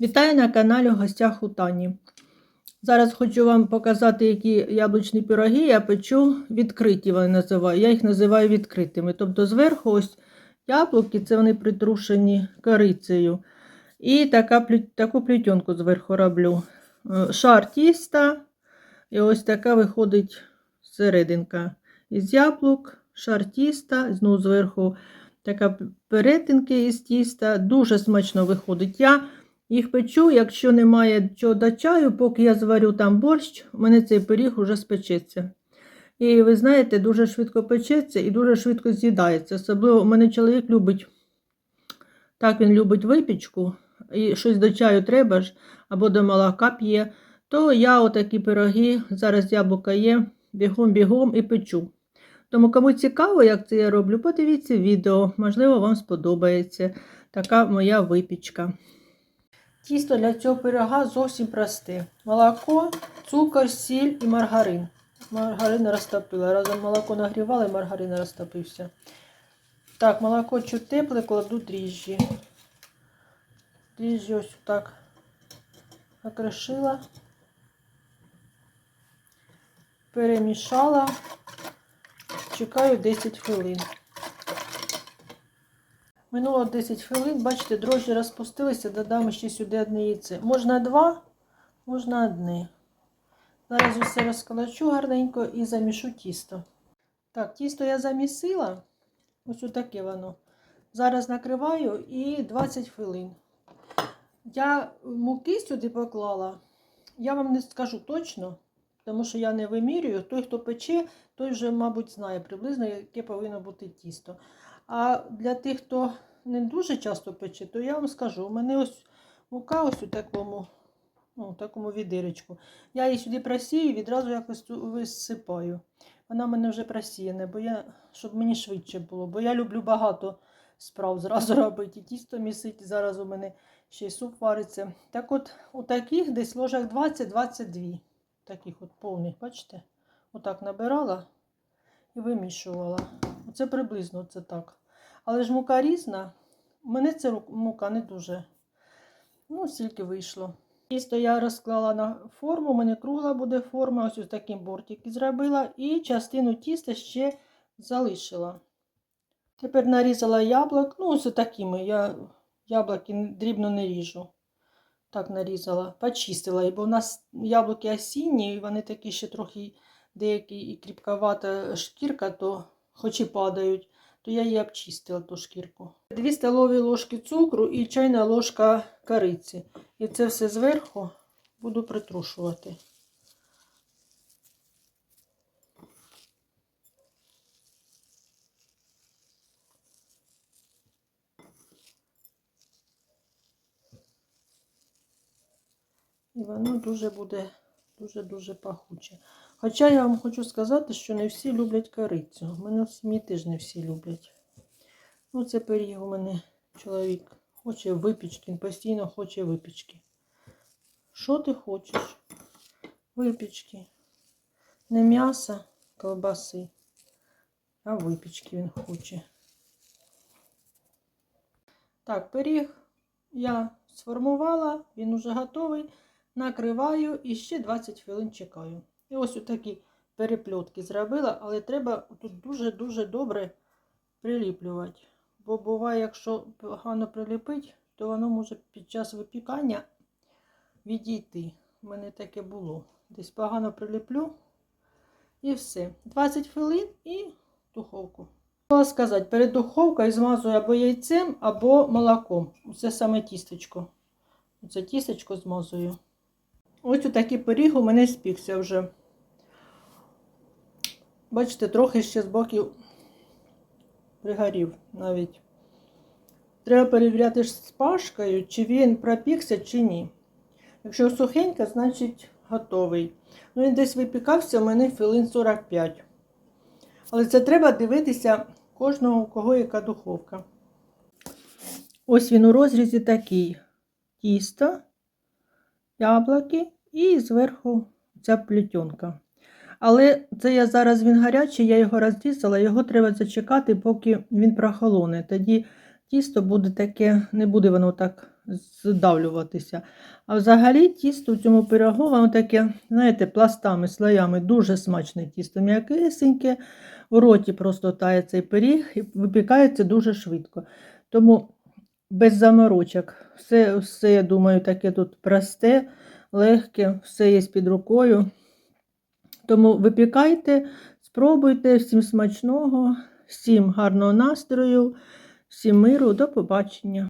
Вітаю на каналі в гостях у Тані. Зараз хочу вам показати, які яблучні пироги я печу відкриті, вони називаю. Я їх називаю відкритими. Тобто зверху ось яблуки, це вони притрушені корицею. І така, таку плютенку зверху роблю. Е, Шар тіста. І ось така виходить серединка із яблук, шар тіста, знову зверху така перетинки із тіста. Дуже смачно виходить. Я їх печу, якщо немає чого до чаю, поки я зварю там борщ, у мене цей пиріг уже спечеться. І ви знаєте, дуже швидко печеться і дуже швидко з'їдається. Особливо у мене чоловік любить, так він любить випічку, і щось до чаю треба ж, або до молока п'є, то я отакі пироги, зараз яблука є, бігом-бігом і печу. Тому, кому цікаво, як це я роблю, подивіться відео, можливо, вам сподобається така моя випічка. Тісто для цього пирога зовсім просте. Молоко, цукор, сіль і маргарин. Маргарин розтопила. Разом молоко нагрівала і маргарин розтопився. Так, молоко чуть тепле, кладу дріжджі. Дріжджі ось так накришила. Перемішала. Чекаю 10 хвилин. Минуло 10 хвилин, бачите, дрожжі розпустилися, додам ще сюди одне яйце. Можна два, можна одне. Зараз усе розколочу гарненько і замішу тісто. Так, тісто я замісила. Ось отаке воно. Зараз накриваю і 20 хвилин. Я муки сюди поклала. Я вам не скажу точно, тому що я не вимірюю. Той, хто пече, той вже, мабуть, знає приблизно, яке повинно бути тісто. А для тих, хто не дуже часто пече, то я вам скажу, у мене ось мука ось у такому, ну, такому відирочку. Я її сюди просію і відразу якось висипаю. Вона в мене вже просіяна, бо я, щоб мені швидше було, бо я люблю багато справ зразу робити. Тісто місить, зараз у мене ще й суп вариться. Так от, у таких десь ложах 20-22. Таких от повних, бачите? Отак набирала і вимішувала. Оце приблизно це так. Але ж мука різна. У мене ця мука не дуже. Ну, стільки вийшло. Тісто я розклала на форму, у мене кругла буде форма, ось ось таким бортики зробила. І частину тіста ще залишила. Тепер нарізала яблук. Ну, ось такими. Я яблуки дрібно не ріжу. Так нарізала, почистила. Бо у нас яблуки осінні, і вони такі ще трохи деякі і кріпковата шкірка, то хоч і падають, то я її обчистила ту шкірку. Дві столові ложки цукру і чайна ложка кориці. І це все зверху буду притрушувати. І воно дуже буде дуже-дуже пахуче. Хоча я вам хочу сказати, що не всі люблять корицю. Мене в сім'ї теж не всі люблять. Ну, це пиріг у мене чоловік хоче випічки, він постійно хоче випічки. Що ти хочеш? Випічки. Не м'яса, колбаси, а випічки він хоче. Так, пиріг я сформувала, він уже готовий. Накриваю і ще 20 хвилин чекаю. І ось такі перепльотки зробила, але треба тут дуже-дуже добре приліплювати. Бо буває, якщо погано приліпить, то воно може під час випікання відійти. У мене таке було. Десь погано приліплю і все. 20 хвилин і духовку. Хотіла сказати, перед духовкою змазую або яйцем, або молоком. Це саме тістечко. Це тістечко змазую. Ось такий пиріг у мене спікся вже. Бачите, трохи ще з боків пригорів навіть. Треба перевіряти з пашкою, чи він пропікся, чи ні. Якщо сухенька, значить готовий. Ну, він десь випікався у мене хвилин 45. Але це треба дивитися кожного, у кого яка духовка. Ось він у розрізі такий. Тісто, яблуки і зверху ця плетенка. Але це я зараз він гарячий, я його розрізала, його треба зачекати, поки він прохолоне. Тоді тісто буде таке, не буде воно так здавлюватися. А взагалі тісто в цьому пирогу, воно таке, знаєте, пластами, слоями, дуже смачне тісто, м'якесеньке, в роті просто тає цей пиріг і випікається дуже швидко. Тому без заморочок. Все, все, я думаю, таке тут просте, легке, все є під рукою. Тому випікайте, спробуйте, всім смачного, всім гарного настрою, всім миру, до побачення.